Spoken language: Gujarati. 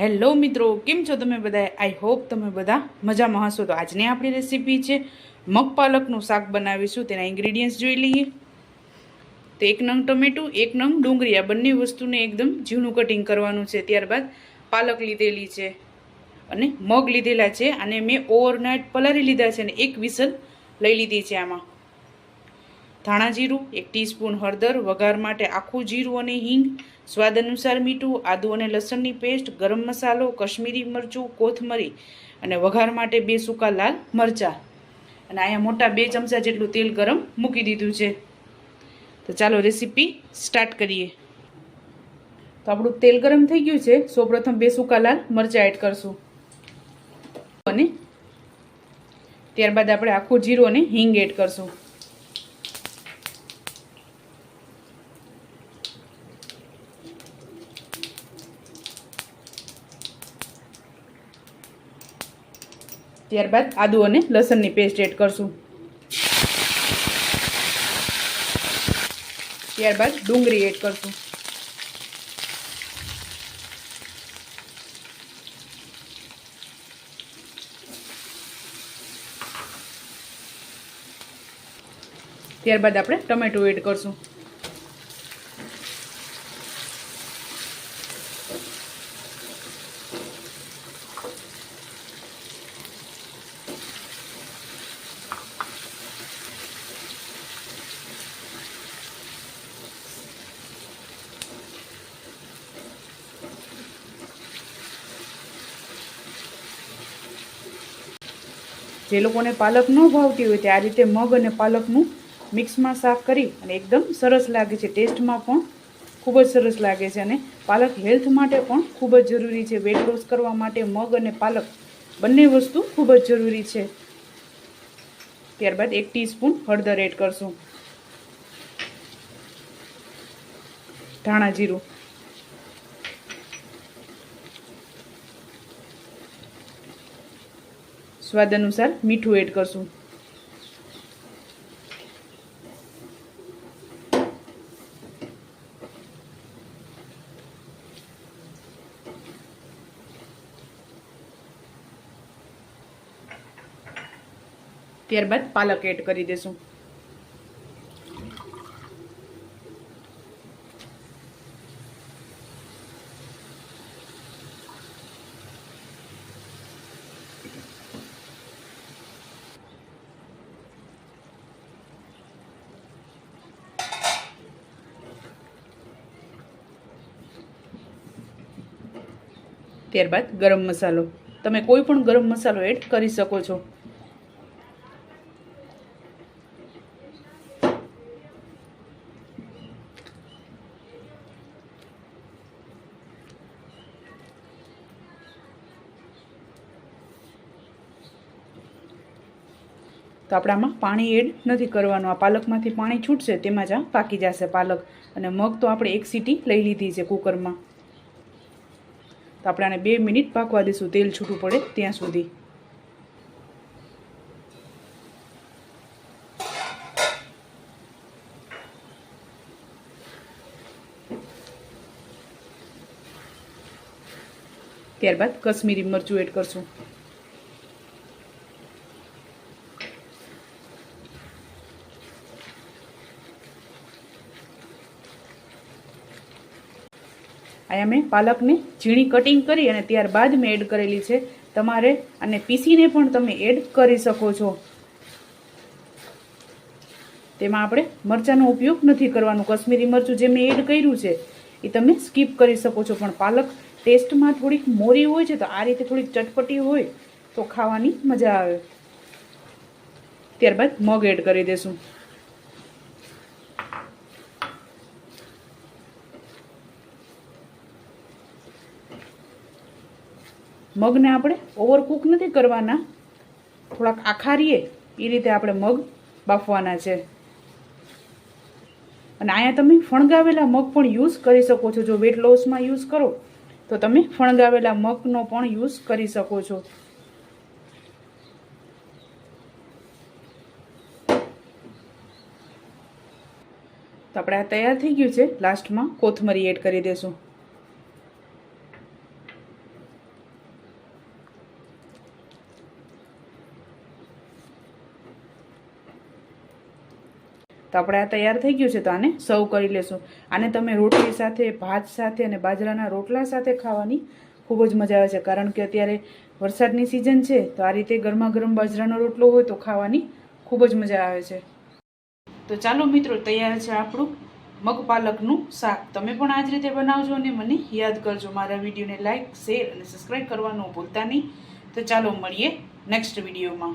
હેલો મિત્રો, કેમ છો તમે બધા આઈ હોપ તમે બધા મજામાં હશો. તો આજની આપણી રેસીપી છે મગ પાલકનું શાક બનાવીશું. તેના ઇન્ગ્રીડિયન્ટ્સ જોઈ લઈએ. તો એક નંગ ટમેટું, એક નંગ ડુંગળી. આ બંને વસ્તુને એકદમ ઝીણું કટિંગ કરવાનું છે. ત્યારબાદ પાલક લીધેલી છે અને મગ લીધેલા છે. અને મેં ઓવરનાઇટ પલારી લીધા છે અને એક વિસલ લઈ લીધી છે આમાં. ધાણા જીરું, એક ટીસ્પૂન હળદર, વઘાર માટે આખું જીરું અને હિંગ, સ્વાદ અનુસાર મીઠું, આદુ અને લસણની પેસ્ટ, ગરમ મસાલો, કશ્મીરી મરચું, કોથમરી અને વઘાર માટે બે સૂકા લાલ મરચાં. અને અહીંયા મોટા બે ચમચા જેટલું તેલ ગરમ મૂકી દીધું છે. તો ચાલો રેસીપી સ્ટાર્ટ કરીએ. તો આપણું તેલ ગરમ થઈ ગયું છે. સૌપ્રથમ બે સૂકા લાલ મરચાં એડ કરશું. અને ત્યારબાદ આપણે આખું જીરું અને હિંગ એડ કરશું. ત્યારબાદ આદુ અને લસણની પેસ્ટ એડ કરશું. ત્યારબાદ ડુંગળી એડ કરશું. ત્યારબાદ આપણે ટમેટું એડ કરશું. જે લોકોને પાલક ન ભાવતી હોય તે આ રીતે મગ અને પાલકનું મિક્સમાં શાક કરી અને એકદમ સરસ લાગે છે. ટેસ્ટમાં પણ ખૂબ જ સરસ લાગે છે અને પાલક હેલ્થ માટે પણ ખૂબ જ જરૂરી છે. વેટ લોસ કરવા માટે મગ અને પાલક બંને વસ્તુ ખૂબ જ જરૂરી છે. ત્યારબાદ એક ટીસ્પૂન હળદર એડ કરશું. ધાણા જીરું. સ્વાદ અનુસાર મીઠું એડ કરશું. ત્યારબાદ પાલક એડ કરી દેશું. ત્યારબાદ ગરમ મસાલો. તમે કોઈ પણ ગરમ મસાલો એડ કરી શકો છો. તો આપણે આમાં પાણી એડ નથી કરવાનું. આ પાલકમાંથી પાણી છૂટશે, તેમાં જ આ પાકી જશે પાલક. અને મગ તો આપણે એક સીટી લઈ લીધી છે કુકરમાં. તો આપણે આને બે મિનિટ પાકવા દઈશું, તેલ છૂટું પડે ત્યાં સુધી. ત્યારબાદ કશ્મીરી મરચું એડ કરશું. અહીંયા મેં પાલકને ઝીણી કટિંગ કરી અને ત્યારબાદ મેં એડ કરેલી છે તમારે અને પીસીને પણ તમે એડ કરી શકો છો. તેમાં આપણે મરચાંનો ઉપયોગ નથી કરવાનો. કશ્મીરી મરચું જે મેં એડ કર્યું છે, એ તમે સ્કીપ કરી શકો છો. પણ પાલક ટેસ્ટમાં થોડીક મોરી હોય છે તો આ રીતે થોડીક ચટપટી હોય તો ખાવાની મજા આવે. ત્યારબાદ મગ એડ કરી દેશું. મગને આપણે ઓવરકુક નથી કરવાના. થોડાક આખા રહીએ એ રીતે આપણે મગ બાફવાના છે. અને અહીંયા તમે ફણગાવેલા મગ પણ યુઝ કરી શકો છો. જો વેટ લોસમાં યુઝ કરો, તો તમે ફણગાવેલા મગનો પણ યુઝ કરી શકો છો. તો આપણે આ તૈયાર થઈ ગયું છે. લાસ્ટમાં કોથમરી એડ કરી દેશું. તો આપણે આ તૈયાર થઈ ગયું છે તો આને સર્વ કરી લેશું. આને તમે રોટલી સાથે, ભાત સાથે અને બાજરાના રોટલા સાથે ખાવાની ખૂબ જ મજા આવે છે. કારણ કે અત્યારે વરસાદની સિઝન છે, તો આ રીતે ગરમા ગરમ બાજરાનો રોટલો હોય તો ખાવાની ખૂબ જ મજા આવે છે. તો ચાલો મિત્રો, તૈયાર છે આપણું મગ પાલકનું શાક. તમે પણ આ જ રીતે બનાવજો અને મને યાદ કરજો. મારા વિડીયોને લાઇક શેર અને સબસ્ક્રાઈબ કરવાનું ભૂલતા નહીં. તો ચાલો મળીએ નેક્સ્ટ વિડીયોમાં